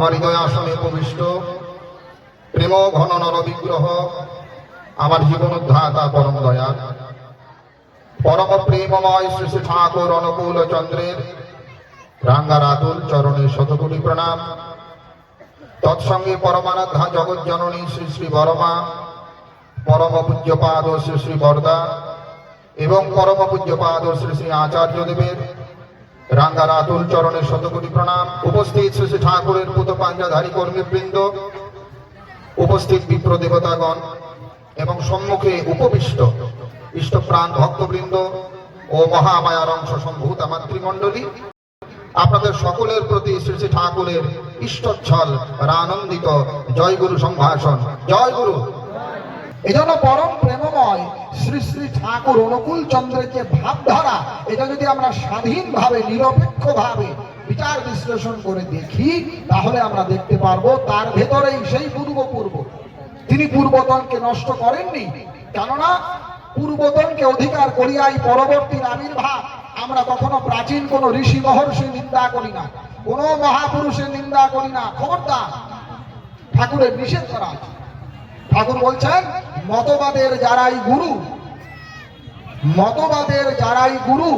আমার হৃদয় আসনে উপবিষ্ট প্রেম ঘন নর বিগ্রহ, আমার জীবন উদ্ধাতা পরম দয়া। পরম প্রেমময় শ্রী শ্রী ঠাকুর অনুকূল চন্দ্রের রাঙ্গা রাতুল চরণে শতকোটি প্রণাম। তৎসঙ্গে পরমারাধ্যা জগৎ জননী শ্রী শ্রী বরমা, পরম পূজ্যপাদ শ্রী শ্রী বরদা এবং পরম পূজ্যপাদ শ্রী শ্রী আচার্য দেবের রাঙ্গার আতুল চরণের শতকোটি প্রণাম। উপস্থিত শ্রী ঠাকুরের পুত পাঞ্জাধারী কর্মীবৃন্দ, উপস্থিত বিপ্র দেবতাগণ এবং সম্মুখে উপবিষ্ট ইষ্টপ্রাণ ভক্তবৃন্দ ও মহামায়ার অংশ সম্ভূত মাতৃমণ্ডলী। আপনাদের সকলের প্রতি শ্রী শ্রী ঠাকুরের ইষ্টচ্ছল আনন্দিত জয় গুরু সম্ভাষণ। জয় গুরু এজন্য পরম প্রেমময় শ্রী শ্রী ঠাকুর অনুকূল চন্দ্রের যে ভাবধারা, এটা যদি আমরা স্বাধীনভাবে, নিরপেক্ষভাবে বিচার বিশ্লেষণ করে দেখি, তাহলে আমরা দেখতে পারব তার ভেতরেই সেই পূর্ব পূর্ব তিনি পূর্বতনকে নষ্ট করেননি, কেননা পূর্বতনকে অধিকার করিয়াই পরবর্তীর আবির্ভাব আমরা কখনো প্রাচীন কোন ঋষি মহর্ষি নিন্দা করি না, কোনো মহাপুরুষের নিন্দা করি না। খবরদার, ঠাকুরের নিষেধ করা আছে। ঠাকুর বলছেন, মতবাদের যারাই গুরু, মতবাদের যারাই গুরু,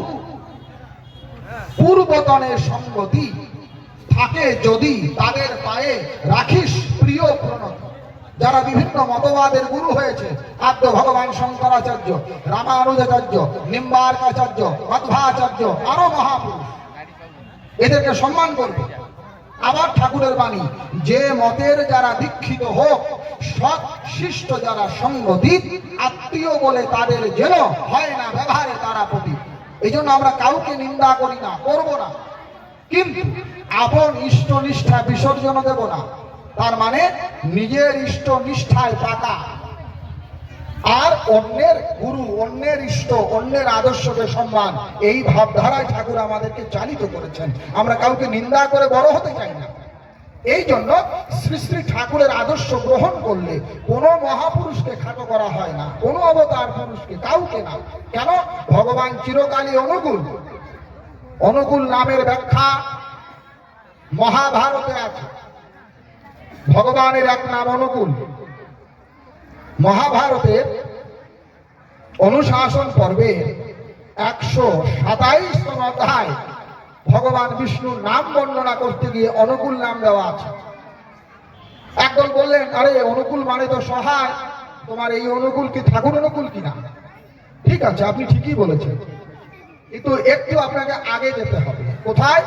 পূর্বতনের সঙ্গতি থাকে যদি তাদের পায়ে রাখিস প্রিয় প্রণত। যারা বিভিন্ন মতবাদের গুরু হয়েছে, আদ্য ভগবান শঙ্করাচার্য, রামানুজাচার্য, নিম্বার্কাচার্য, মধ্বাচার্য, আরও মহাপুরুষ, এদেরকে সম্মান করবে। আবার ঠাকুরের বাণী, যে মতের যারা দীক্ষিত হোক, সৎ শিষ্ট যারা সঙ্গদিত, আত্মীয় বলে তাদের যেন হয় না ব্যবহারে তারা প্রতি এই জন্য আমরা কাউকে নিন্দা করি না, করব না। কিন্তু আপন ইষ্ট নিষ্ঠা বিসর্জন দেব না। তার মানে নিজের ইষ্ট নিষ্ঠায় পাকা। আর অন্যের গুরু, অন্যের ইষ্ট, অন্যের আদর্শকে সম্মান, এই ভাবধারায় ঠাকুর আমাদেরকে চালিত করেছেন। আমরা কাউকে নিন্দা করে বড় হতে চাই না। এই জন্য শ্রী শ্রী ঠাকুরের আদর্শ গ্রহণ করলে কোনো মহাপুরুষকে খাটো করা হয় না, কোনো অবতার পুরুষকে, কাউকে না। কেন? ভগবান চিরকালই অনুকূল। অনুকূল নামের ব্যাখ্যা মহাভারতে আছে। ভগবানের এক নাম অনুকূল। মহাভারতের অনুশাসন পর্বে একশো সাতাইশ অধ্যায় ভগবান বিষ্ণুর নাম বর্ণনা করতে গিয়ে অনুকূল নাম দেওয়া আছে। একদল বললেন, আরে, অনুকূল মানে তো সহায়। তোমার এই অনুকূল কি ঠাকুর অনুকূল কিনা ঠিক আছে, আপনি ঠিকই বলেছেন। কিন্তু একটু আপনাকে আগে যেতে হবে। কোথায়?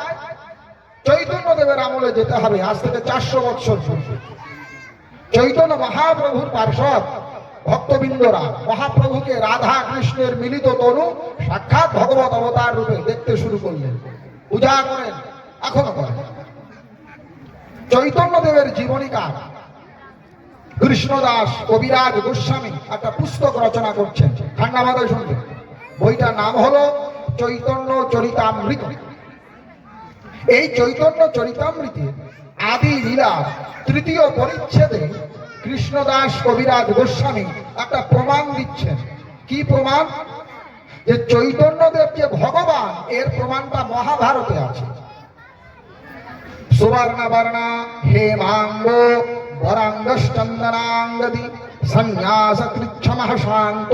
চৈতন্য দেবের আমলে যেতে হবে। আজ থেকে চারশো বৎসর পূর্বে। চৈতন্য মহাপ্রভুর পার্শ্বদ, ভক্তবৃন্দরা, মহাপ্রভুকে রাধা কৃষ্ণের মিলিত তনু সাক্ষাৎ ভগবত অবতার রূপে দেখতে শুরু করলেন। পূজা করেন, এখনও করেন। চৈতন্য দেবের জীবনীকার কৃষ্ণদাস কবিরাজ গোস্বামী একটা পুস্তক রচনা করছেন। ঠান্ডা মাথায় শুনবেন। বইটার নাম হলো চৈতন্য চরিতামৃত। এই চৈতন্য চরিতামৃতে আদি লীলার তৃতীয় পরিচ্ছেদে কৃষ্ণদাস কবিরাজ গোস্বামী একটা প্রমাণ দিচ্ছেন। কি প্রমাণ? যে চৈতন্যদেব যে ভগবান, এর প্রমাণটা মহাভারতে আছে। সুবর্ণ বর্ণা হেমাঙ্গ বরাঙ্গশ্চন্দনাঙ্গদি সন্ন্যাস কৃচ্ছমহ শান্ত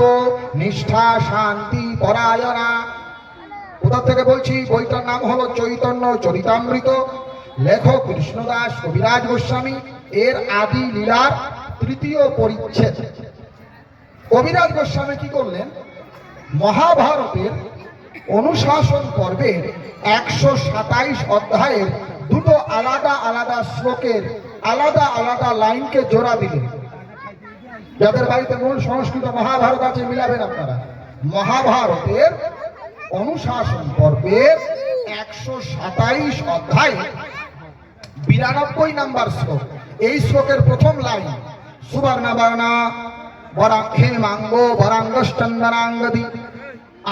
নিষ্ঠা শান্তি পরায়ণা। কোথা থেকে বলছি? বইটার নাম হলো চৈতন্য চরিতামৃত। লেখক কৃষ্ণদাস কবিরাজ গোস্বামী, এর আদি লীলার তৃতীয় পরিচ্ছেদ। কবিরাজ গোস্বামী কি করলেন? মহাভারতের অনুশাসন পর্বের একশো সাতাইশ অধ্যায়ের দুটো আলাদা আলাদা শ্লোকের আলাদা আলাদা লাইনকে জোড়া দিলেন। যাদের বাড়িতে মূল সংস্কৃত মহাভারত আছে, মিলাবেন আপনারা। মহাভারতের অনুশাসন পর্বের একশো সাতাইশ অধ্যায় বিরানব্বই নাম্বার শ্লোক। এই শ্লোকের প্রথম লাইন, সুবর্ণবর্ণা বরা হেমাঙ্গ বরাঙ্গশ্চন্দনাঙ্গদি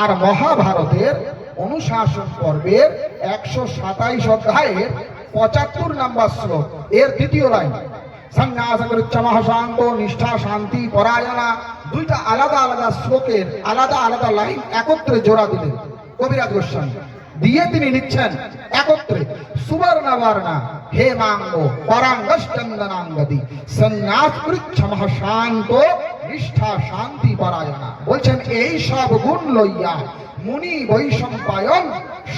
আর মহাভারতের অনুশাসন পর্বের একশো সাতাইশ অধ্যায়ের পঁচাত্তর নাম্বার শ্লোক, এর দ্বিতীয় লাইন। সন্ন্যাস শান্ত নিষ্ঠা, শান্তি, পরায়ণা, দুইটা আলাদা আলাদা শ্লোকের আলাদা আলাদা লাইন একত্রে জোড়া দিলেন কবিরাজ গোস্বামী। দিয়ে তিনি লিখছেন, একত্রে সুবর্ণবর্ণ হেমাঙ্গ পরাঙ্গশ্চন্দনাঙ্গদি সন্ন্যাস পৃচ্ছমহ শান্ত নিষ্ঠা শান্তি পরায়ণা বলছেন এই সব গুণ লইয়া মুনি বৈশম্পায়ন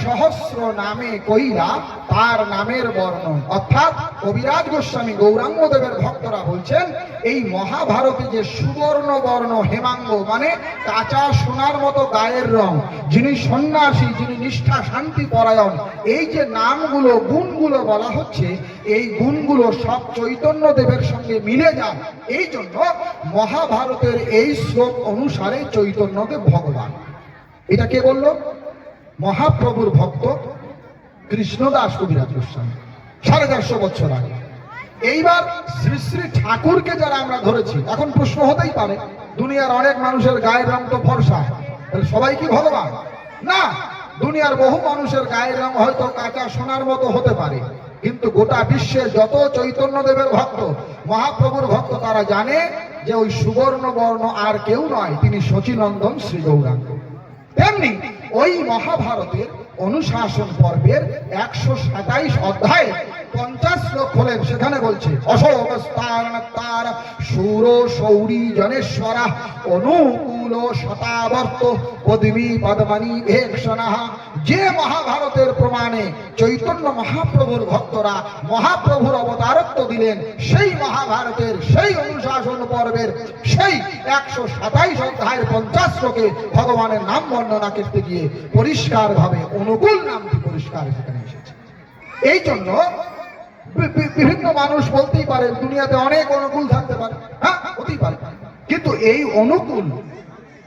সহস্র নামে কইলা তার নামের বর্ণন। অর্থাৎ কবিরাজ গোস্বামী গৌরাঙ্গদেবের ভক্তরা বলছেন, এই মহাভারতে যে সুবর্ণ বর্ণ হেমাঙ্গ মানে কাঁচা সোনার মতো গায়ের রং, যিনি সন্ন্যাসী, যিনি নিষ্ঠা শান্তি পরায়ণ, এই যে নামগুলো, গুণগুলো বলা হচ্ছে, এই গুণগুলো সব চৈতন্য দেবের সঙ্গে মিলে যায়। এই জন্য মহাভারতের এই শ্লোক অনুসারে চৈতন্যদেব ভগবান। এটা কে বলল? মহাপ্রভুর ভক্ত কৃষ্ণদাস কবিরাজ গোস্বামী। সাড়ে চারশো বছর আগে। এইবার শ্রী শ্রী ঠাকুরকে যারা আমরা ধরেছি, এখন প্রশ্ন হতেই পারে, দুনিয়ার অনেক মানুষের গায়ের রং তো তাহলে সবাই কি ভগবান? না, দুনিয়ার বহু মানুষের গায়ের রং হয়তো কাঁচা সোনার মতো হতে পারে, কিন্তু গোটা বিশ্বের যত চৈতন্য দেবের ভক্ত, মহাপ্রভুর ভক্ত তারা জানে যে ওই সুবর্ণ বর্ণ আর কেউ নয়, তিনি শচীনন্দন শ্রী গৌরাঙ্গ তেমনি ওই মহাভারতের অনুশাসন পর্বের একশো সাতাইশ অধ্যায়ে পঞ্চাশ লোক হলেন। সেখানে বলছে তার সুর সৌরী জনেশ্বরা, অনুকূল শতাবর্ত পদবী পদ্মানি যে মহাভারতের প্রমাণে চৈতন্য মহাপ্রভুর ভক্তরা মহাপ্রভুর অবতারত্ব দিলেন, সেই মহাভারতের সেই অনুশাসন পর্বের সেই একশো সাতাইশ অধ্যায়ের পঞ্চাশ শ্লোকে ভগবানের নাম বর্ণনা করতে গিয়ে পরিষ্কার ভাবে অনুকূল নামটি পরিষ্কার সেখানে এসেছে। এই জন্য বিভিন্ন মানুষ বলতেই পারে দুনিয়াতে অনেক অনুকূল থাকতে পারে। হ্যাঁ হতেই পারে। কিন্তু এই অনুকূল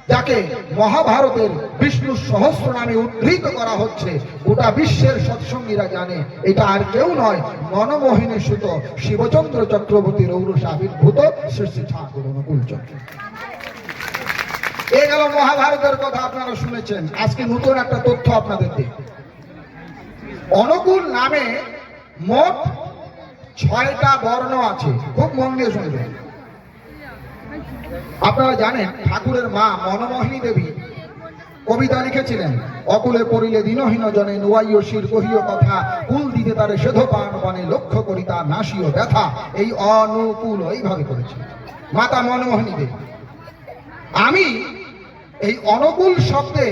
যাকে মহাভারতের বিষ্ণু সহস্র নামে উদ্ধৃত করা হচ্ছে, গোটা বিশ্বের সৎসঙ্গীরা জানে। এটা আর কেউ নয়, মনমোহিনী সুত শিবচন্দ্র চক্রবর্তী রৌরস আবির্ভূত শ্রী শ্রী ঠাকুর অনুকূল চক্র এ গেল মহাভারতের কথা, আপনারা শুনেছেন। আজকে নতুন একটা তথ্য আপনাদের দিই। অনুকূল নামে মোট ছয়টা বর্ণ আছে। খুব মন দিয়ে শুনবেন। আপনারা জানেন ঠাকুরের মা মনমোহিনী দেবী কবিতা লিখেছিলেন, অকুলে পড়িলে দিনহীন জনে নুয়াইয় শির কহিও কথা, কুল দিতে তারে সেধ পান পানে লক্ষ্য করি তার নাসিও ব্যথা। এই অনুকূল এইভাবে করেছে মাতা মনমোহিনী দেবী। আমি এই অনুকূল শব্দে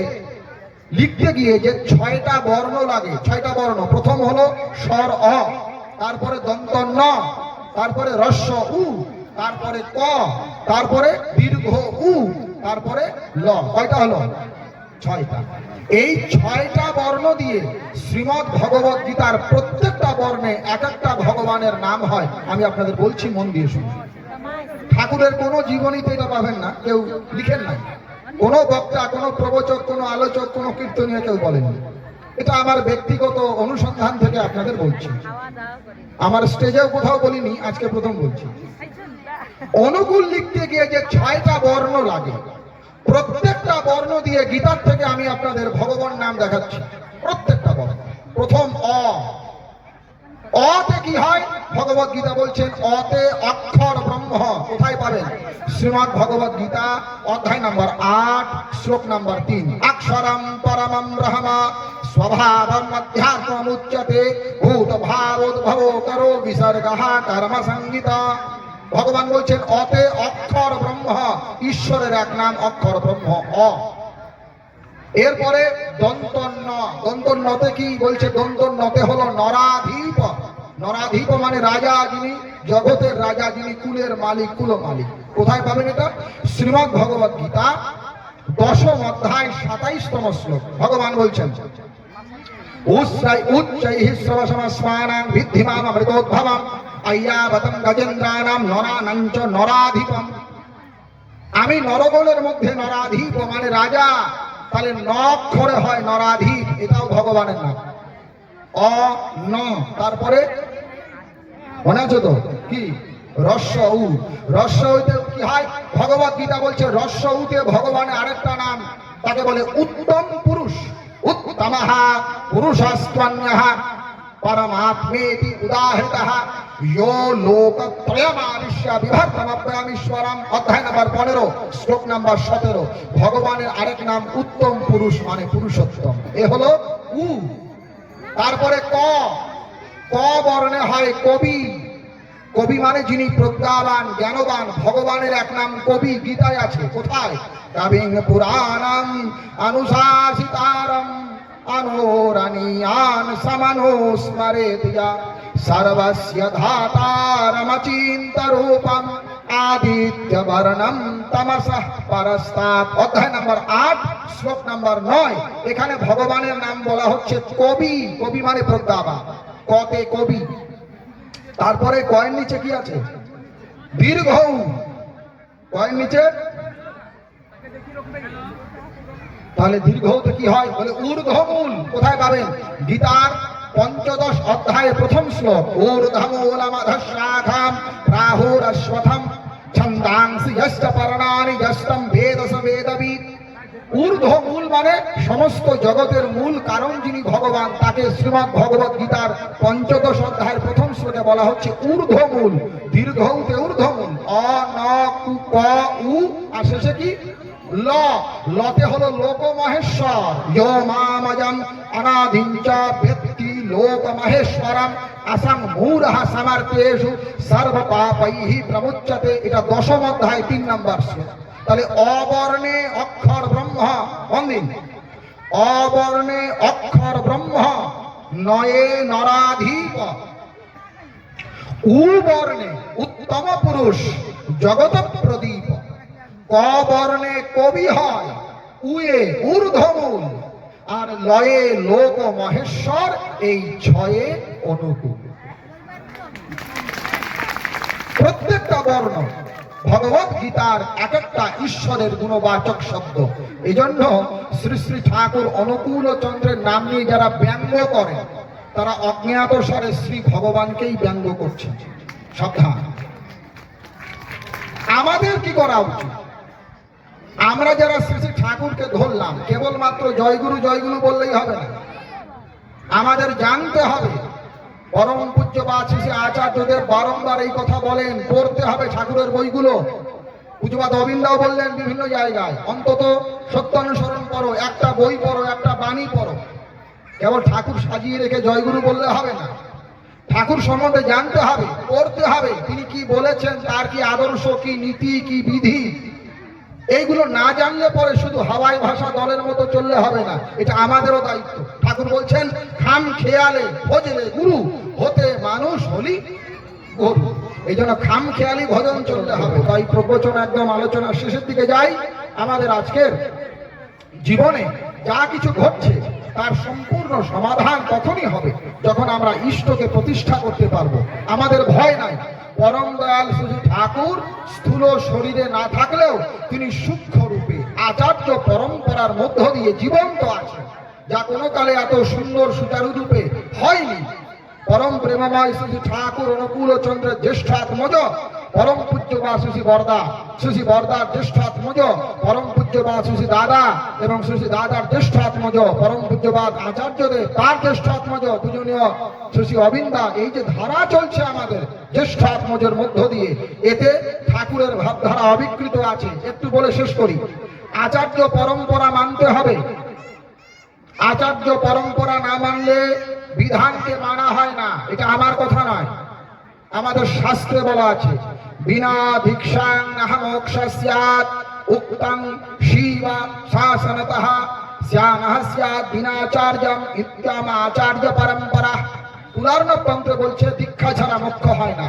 লিখতে গিয়ে যে ছয়টা বর্ণ লাগে, ছয়টা বর্ণ, প্রথম হলো স্বর অ, তারপরে দন্ত ন তারপরে রস্য উ তারপরে ক, তারপরে দীর্ঘ উ, তারপরে ল। কয়টা হলো? ছয়টা। এই ছয়টা বর্ণ দিয়ে শ্রীমৎ ভগবত গীতার প্রত্যেকটা বর্ণে এক একটা ভগবানের নাম হয়। আমি আপনাদের বলছি, মন দিয়ে শুনুন। ঠাকুরের কোনো জীবনীতে এটা পাবেন না, কেউ লিখেন নাই। কোনো বক্তা, কোনো প্রবচক, কোনো আলোচক, কোনো কীর্তনীয় কেউ বলেনি এটা আমার ব্যক্তিগত অনুসন্ধান থেকে আপনাদের বলছি। আমার স্টেজেও কোথাও বলিনি, আজকে প্রথম বলছি। অনুকূল লিখতে গিয়ে যে ছয়টা বর্ণ লাগে, প্রত্যেকটা বর্ণ দিয়ে গীতার থেকে আমি আপনাদের ভগবান নাম দেখাচ্ছি, প্রত্যেকটা বর্ণ। প্রথম অ। অতে কি হয়? ভগবত গীতা বলছেন, অতে অক্ষর ব্রহ্ম। কোথায় পাবেন? শ্রীমদ ভগবত গীতা, অধ্যায় নাম্বার আট, শ্লোক নাম্বার তিন। অক্ষরম পরমম ব্রহ্মা, স্বভাবম অধ্যাত্মম উচ্যতে ভূত ভাবোদ্ভব করো বিসর্গ কর্ম ভগবান বলছেন, অতে অক্ষর ব্রহ্ম, ঈশ্বরের এক নাম অক্ষর ব্রহ্ম, অ। এরপরে দন্তন্য দন্তন্নতে কি বলছে? দন্তন্নতে হলো নরাধীপ। নরাধীপ মানে রাজা যিনি, জগতের রাজা যিনি, কুলের মালিক, কুল মালিক। কোথায় পাবেন এটা? শ্রীমদ ভগবত গীতা, দশম অধ্যায়, সাতাইশতম শ্লোক। ভগবান বলছেন, উচ্চৈ শ্রবসমস্মানাং ভিদ্ধিমাম অমৃতোদ্ভবম আయ్యాবতম গজেন্দ্রানাম নরানঞ্চ নরাধিপম। আমি নরগণের মধ্যে নরাধীপ মানে রাজা। তাহলে নক্ষরে হয় নরাধীপ এটাও ভগবানের নাম। অ, ন, তারপরে? মনে আছে তো? কি? রস্য উ। রস্য উতে কি হয়? ভগবত গীতা বলছে, রস্য উতে ভগবানের আরেকটা নাম, তাকে বলে উত্তম পুরুষ। উত্তমহা পুরুষস্ত্বন্যः পরমাত্মেতি উদাহৃতः। তারপরে ক। ক বর্ণে হয় কবি। কবি মানে যিনি প্রজ্ঞাবান, জ্ঞানবান, ভগবানের এক নাম কবি, গীতায় আছে। কোথায়? কবিং পুরাণম অনুশাসিতারম। অনোরণীয়ান সমনুস্মরেত ইয়া। সর্বস্য ধাতারমচিন্ত রূপম আদিত্য বর্ণম তমসঃ পরস্তাৎ। অধ্যায় নম্বর আট, শ্লোক নম্বর নয়। এখানে ভগবানের নাম বলা হচ্ছে কবি। কবি মানে প্রজ্ঞাবান। কতে কবি। তারপরে কয়ের নিচে কি আছে? দীর্ঘ। কয়ের নিচে? তাহলে দীর্ঘতে কি হয়? বলে ঊর্ধ্বমূল। কোথায় পাবেন? গীতার পঞ্চদশ অধ্যায়ের প্রথম শ্লোক। ঊর্ধ্বমূলমধশাখাম রাহুরশ্বথম, ছন্দাংসি যষ্ট পর্ণানি যষ্টম বেদ স বেদবিদ ঊর্ধ্বমূল মানে সমস্ত জগতের মূল কারণ যিনি ভগবান, তাকে শ্রীমৎ ভগবত গীতার পঞ্চদশ অধ্যায়ের প্রথম শ্লোকে বলা হচ্ছে ঊর্ধ্বমূল। দীর্ঘতে ঊর্ধ্বমূল। অ, ন, কু, ক, উ, আর শেষে কি? ল। লতে হলো লোক মহেশ্বর ইয় মামজম অনাধিঞ্চ ব্যক্তি লোক মহেশ্বরম আসাম মূরহ সমর্থেষু সর্ব পাপৈহি প্রমুচ্যতে এটা দশম অধ্যায় তিন নম্বর শ্লোক তাহলে অবর্ণে অক্ষর ব্রহ্ম বন্দিন অবর্ণে অক্ষর ব্রহ্ম নয়ে নরাধীপ উবর্ণে উত্তম পুরুষ জগত প্রদীপ ক বর্ণে কবি হয় উয়ে ঊর্ধ্বমূল আর লয়ে লোক মহেশ্বর এই ছয়ে অনুকূল। প্রত্যেকটা বর্ণ ভগবত গীতার এক একটা ঈশ্বরের গুণবাচক শব্দ। এই জন্য শ্রী শ্রী ঠাকুর অনুকূল চন্দ্রের নাম নিয়ে যারা ব্যঙ্গ করে, তারা অজ্ঞাত স্বরে শ্রী ভগবানকেই ব্যঙ্গ করছে। সাবধান। আমাদের কি করা উচিত? আমরা যারা শ্রী শ্রী ঠাকুরকে ধরলাম, কেবলমাত্র জয়গুরু জয়গুরু বললেই হবে না। আমাদের জানতে হবে, পরম পূজ্য বা শ্রী আচার্যদের বারংবার এই কথা বলেন, পড়তে হবে ঠাকুরের বইগুলো। পূজবাদ অবিন্দাও বললেন বিভিন্ন জায়গায়, অন্তত সত্য অনুসরণ করো, একটা বই পড়ো, একটা বাণী পড়ো। কেবল ঠাকুর সাজিয়ে রেখে জয়গুরু বললে হবে না। ঠাকুর সম্বন্ধে জানতে হবে, পড়তে হবে, তিনি কি বলেছেন, তার কি আদর্শ, কি নীতি, কি বিধি? এইগুলো না জানলে পরে শুধু হাওয়াই ভাষা দলের মতো চললে হবে না। এটা আমাদেরও দায়িত্ব। ঠাকুর বলছেন, খাম খেয়ালে ভজলে গুরু, হতে মানুষ হলি গরু। এই জন্য খাম খেয়ালি ভজন চলতে হবে। তাই প্রবচন একদম আলোচনার শেষের দিকে যাই। আমাদের আজকের জীবনে যা কিছু ঘটছে, তার সম্পূর্ণ সমাধান তখনই হবে যখন আমরা ইষ্টকে প্রতিষ্ঠা করতে পারব। আমাদের ভয় নাই। পরম দয়াল শুধু ঠাকুর স্থূল শরীরে না থাকলেও তিনি সূক্ষ্ম রূপে, আচার্য পরম্পরার মধ্য দিয়ে জীবন্ত আছেন। যা কোনো কালে এত সুন্দর সুচারু রূপে হয়নি। পরম প্রেমময় শ্রী ঠাকুর অনুকূল চন্দ্রের জ্যেষ্ঠ আত্মজ পরম পূজ্য বা শ্রী বর্দা শ্রী বর্দার জ্যেষ্ঠ আত্মজ পরম পূজ্য বা শ্রী দাদা এবং শ্রী দাদার জ্যেষ্ঠ আত্মজ পরম পূজ্যবাদ আচার্যদেব তার জ্যেষ্ঠ আত্মজ পূজনীয় শ্রী অবিন্দা, এই যে ধারা চলছে আমাদের জ্যেষ্ঠ আত্মজের মধ্য দিয়ে, এতে ঠাকুরের ভাবধারা অবিকৃত আছে। একটু বলে শেষ করি। আচার্য পরম্পরা মানতে হবে। আচার্য পরম্পরা না মানলে বিধানকে মানা হয় না। এটা আমার কথা নয়। আমাদের শাস্ত্রে বলা আছে বিনা ভিক্ষাং নাহমোক্ষ স্যাৎ উক্তং শিব শাসনতঃ শ্যামহ স্যাৎ বিনাচার্যম ইত্যাম আচার্য পরম্পরা। পুরার্ণ তন্ত্রে বলছে, দীক্ষা ছাড়া মোক্ষ হয় না,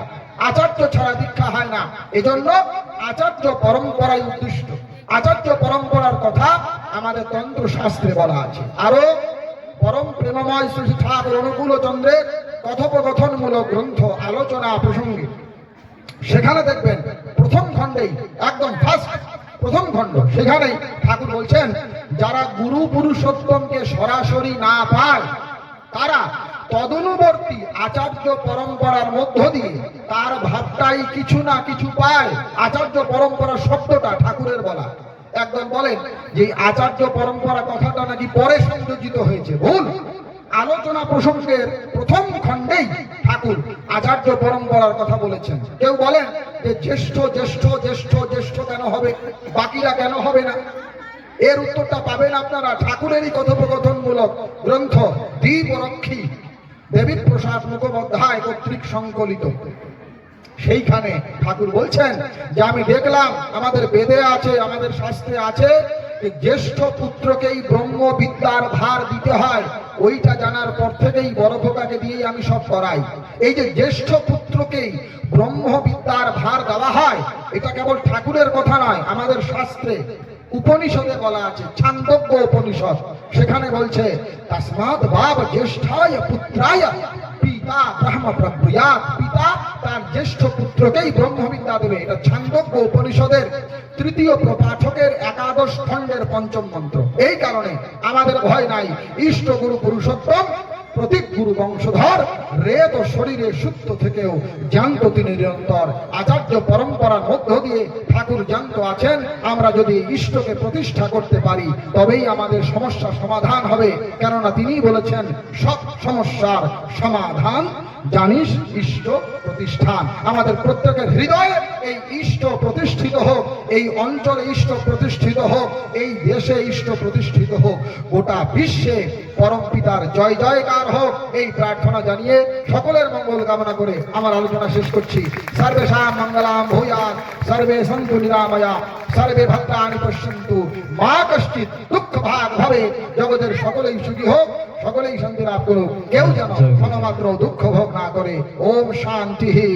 আচার্য ছাড়া দীক্ষা হয় না। এজন্য আচার্য পরম্পরাই উদ্দিষ্ট। আচার্য পরম্পরার কথা আমাদের তন্ত্র শাস্ত্রে বলা আছে। আরও পরম প্রেমময় শ্রী ঠাকুর অনুকূল চন্দ্রের কথোপকথনমূলক গ্রন্থ, আলোচনা প্রসঙ্গে সেখানে দেখবেন প্রথম খণ্ডেই, একদম ফার্স্ট প্রথম খণ্ড, সেখানেই ঠাকুর বলছেন, যারা গুরু পুরুষোত্তমকে সরাসরি না পায়, তারা তদনুবর্তী আচার্য পরম্পরার মধ্য দিয়ে তার ভাবটাই কিছু না কিছু পায়। আচার্য পরম্পরা শব্দটা ঠাকুরের বলা। একদম বলেন যে আচার্য পরম্পরা কথাটা নাকি পরে সংযোজিত হয়েছে। ভুল আলোচনা প্রসঙ্গের প্রথম খণ্ডেই ঠাকুর আচার্য পরম্পরার কথা বলেছেন। কেউ বলেন যে জ্যেষ্ঠ জ্যেষ্ঠ জ্যেষ্ঠ জ্যেষ্ঠ কেন হবে? বাকিরা কেন হবে না? এর উত্তরটা পাবেন আপনারা ঠাকুরেরই কথোপকথনমূলক গ্রন্থ দ্বীপ রক্ষী দেবী প্রসাদ মুখোপাধ্যায় কর্তৃক সংকলিত। সেইখানে ঠাকুর বলছেন যে, আমি দেখলাম আমাদের বেদে আছে, আমাদের শাস্ত্রে আছে জ্যেষ্ঠ পুত্রকেই ব্রহ্মবিদ্যার ভার দিতে হয়, ওইটা জানার পর থেকেই বড় খোকাকে দিয়েই আমি সব করাই। এই যে জ্যেষ্ঠ পুত্রকেই ব্রহ্মবিদ্যার ভার দেওয়া হয়, এটা কেবল ঠাকুরের কথা নয়, আমাদের শাস্ত্রে উপনিষদে বলা আছে ছান্দজ্ঞ উপনিষদ। সেখানে বলছে, তসমাৎ বাব জ্যেষ্ঠায় পুত্রায় পিতা ব্রহ্ম পিতা তার জ্যেষ্ঠ পুত্রকেই ব্রহ্মবিদ্যা দেবে। এটা ছান্দজ্ঞ উপনিষদের তৃতীয় প্রপাঠকের একাদশ খণ্ডের পঞ্চম মন্ত্র। এই কারণে আমাদের ভয় নাই। ইষ্ট গুরু পুরুষোত্তম, প্রতীক গুরু বংশধর, রেত শরীরে সুস্থ থেকেও জান্ত তিনি নিরন্তর। আচার্য পরম্পরার মধ্য দিয়ে ঠাকুর জান্ত আছেন। আমরা যদি ইষ্টকে প্রতিষ্ঠা করতে পারি, তবেই আমাদের সমস্যা সমাধান হবে। কেননা তিনি বলেছেন সব সমস্যার সমাধান জানিস ইষ্ট প্রতিষ্ঠান। আমাদের প্রত্যেকের হৃদয়ে এই ইষ্ট প্রতিষ্ঠিত হোক এই অঞ্চলে ইষ্ট প্রতিষ্ঠিত হোক এই দেশে ইষ্ট প্রতিষ্ঠিত হোক গোটা বিশ্বে পরম পিতার জয় জয়কার হোক এই প্রার্থনা জানিয়ে সকলের মঙ্গল কামনা করে আমার আলোচনা শেষ করছি। সর্বেশাম মঙ্গলাম ভূয়াৎ সর্বে সন্তু নিরাময়া সর্বে ভক্তানি পশ্যন্তু। মা কশ্চিৎ দুঃখ ভাগ ভাবে জগতের সকলেই সুখী হোক সকলেই শান্তি লাভ করুক। কেউ যেন কোনমাত্র দুঃখ ভোগ না করে। ওম শান্তি শান্তি।